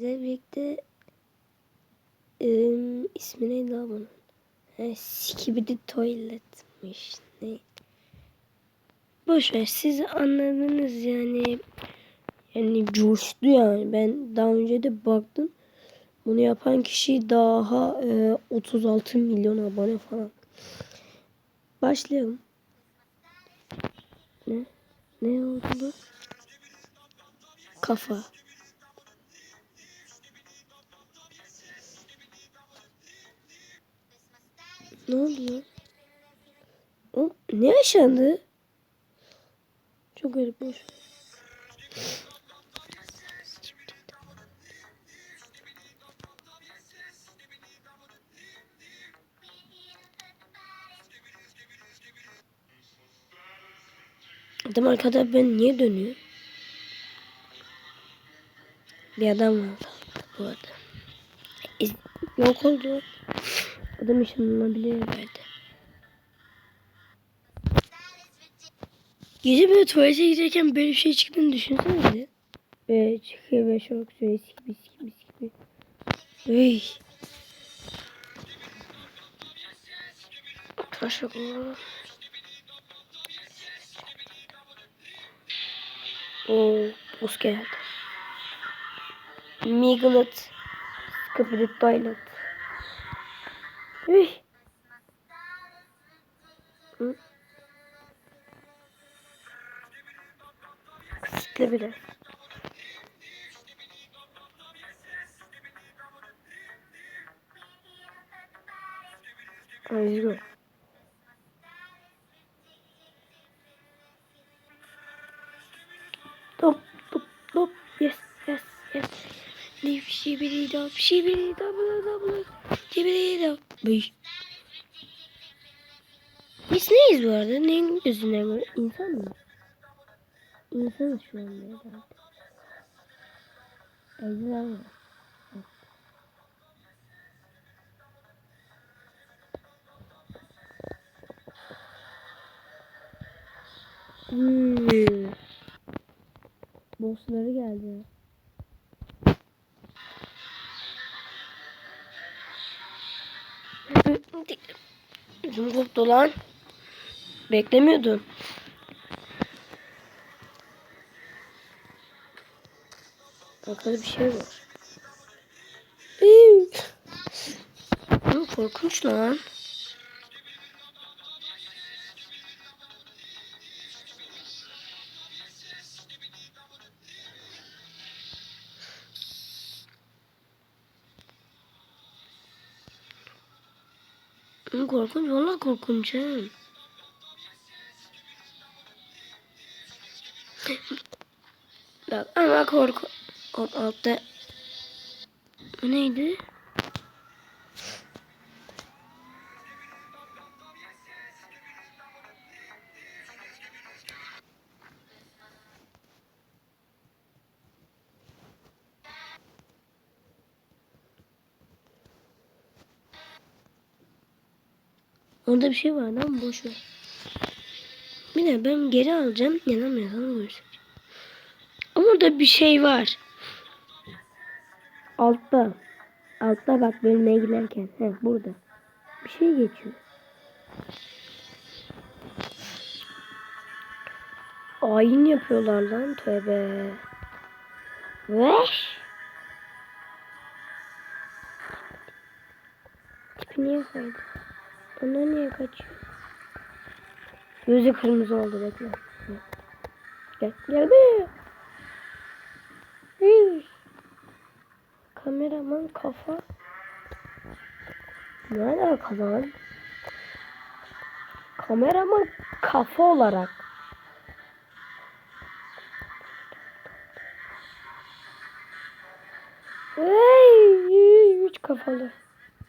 Birlikte ım, ismi neydi lan bunun? Ha, Skibidi Toilet'miş. Ne? Boş ver siz anladınız yani. Yani coştu yani. Ben daha önce de baktım. Bunu yapan kişi daha e, 36 milyon abone falan. Başlayalım. Ne? Ne oldu? Kafa. Ne lan? O, ne yaşandı? Çok garip boş. Adam arkada ben niye dönüyor? Bir adam vardı bu arada. Yok oldu. Adam ışınlanabilir herhalde. Gece böyle tuvalete giderken böyle bir şey çıktığını düşünsenize. Böyle çıkıyor böyle söylüyor. Sikibi sikibi sikibi. Hey. Tıraş yok mu? Oo, buz geldi. Miglet. Skibidi Toilet. Hı? Kısıtlı biraz. Özgür. Top dop şibiri double double. Şibiri dop. Biz neyiz bu arada? Neyin gözüne göre? İnsan mı? İnsanız şu anda ya da. Ejder mi? Hmm. Bossları geldi. Ödüm koptu lan. Beklemiyordum. Arkada bir şey var. Korkunç lan. Hı, korkunç. Valla korkunç. ha. Bak ama korku. Hop altta. Bu neydi? Orada bir şey var ama boş ver. Bir de ben geri alacağım. Yanamıyorsam görürsün. Ama orada bir şey var. Altta. Altta bak bölmeye giderken. He burada. Bir şey geçiyor. Ayin yapıyorlar lan tövbe. Veş. Tipi niye kaydı? Onlar niye kaçıyor? Gözü kırmızı oldu bekle. Gel gel be. Hii. Kameraman kafa. Ne alaka lan? Kameraman kafa olarak. Hey, üç kafalı.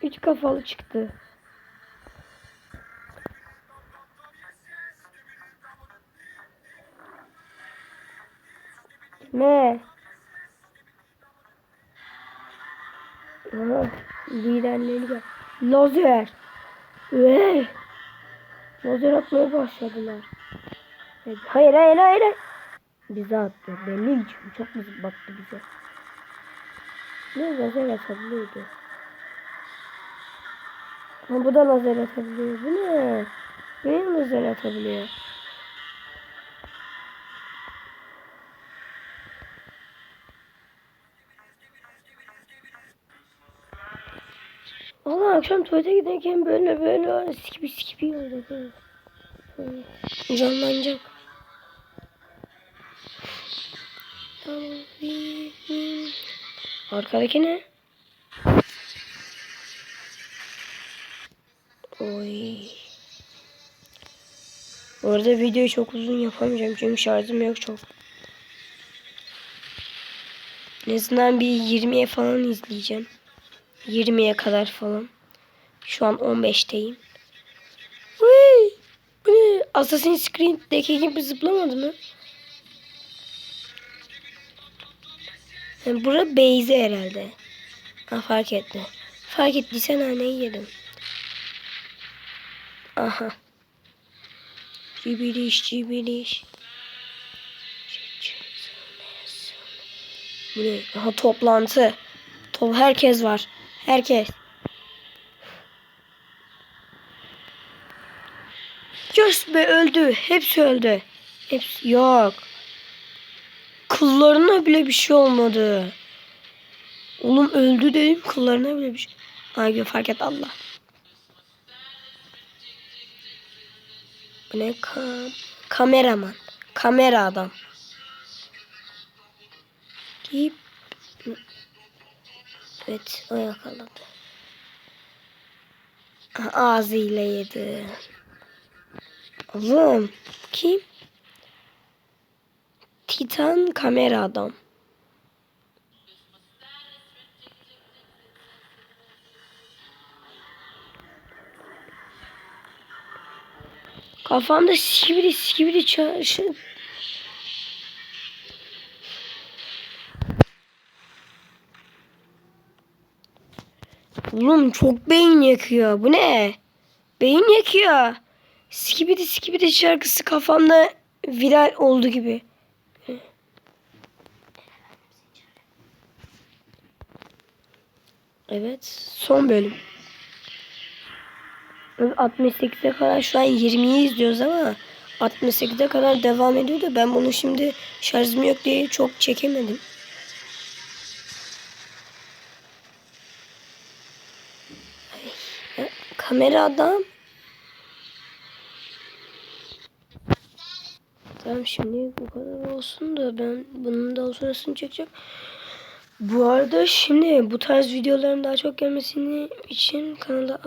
Üç kafalı çıktı. Ne? Aha, liderleri gel. Lazer. Ve lazer atmaya başladılar. Evet, Hayır hayır hayır. hayır. Bize attı. Belli için çok bizi baktı bize. Ne lazer atabiliyordu. Ha bu da lazer atabiliyor. Bu ne? Benim lazer atabiliyor. Akşam tuvalete giderken böyle böyle oldu. Böyle. Böyle. Canlanacak. Arkadaki ne? Oy. Orada videoyu çok uzun yapamayacağım çünkü şarjım yok çok. En azından bir 20'ye falan izleyeceğim. 20'ye kadar falan. Şu an 15'teyim. Uy, bu ne? Assassin's Creed'deki gibi zıplamadı mı? Yani bura Beyze herhalde. Ha fark etti. Fark ettiysen naneyi yedim. Aha. Cibiriş cibiriş. Bu ne? Aha toplantı. Top herkes var. Herkes. Just be öldü. Hepsi öldü. Hepsi yok. Kıllarına bile bir şey olmadı. Oğlum öldü dedim kıllarına bile bir şey. Ay fark et Allah. Bu ne kam kameraman. Kamera adam. Deyip Evet o yakaladı. Ağzıyla yedi. Oğlum kim? Titan kamera adam. Kafamda sivri sivri çarşı. Oğlum çok beyin yakıyor. Bu ne? Beyin yakıyor. Skibidi skibidi şarkısı kafamda viral oldu gibi. Evet. Son bölüm. 68'e kadar şu an 20'yi izliyoruz ama 68'e kadar devam ediyor da ben bunu şimdi şarjım yok diye çok çekemedim. Kamera adam. Tamam şimdi bu kadar olsun da ben bunun daha sonrasını çekeceğim. Bu arada şimdi bu tarz videoların daha çok gelmesini için kanala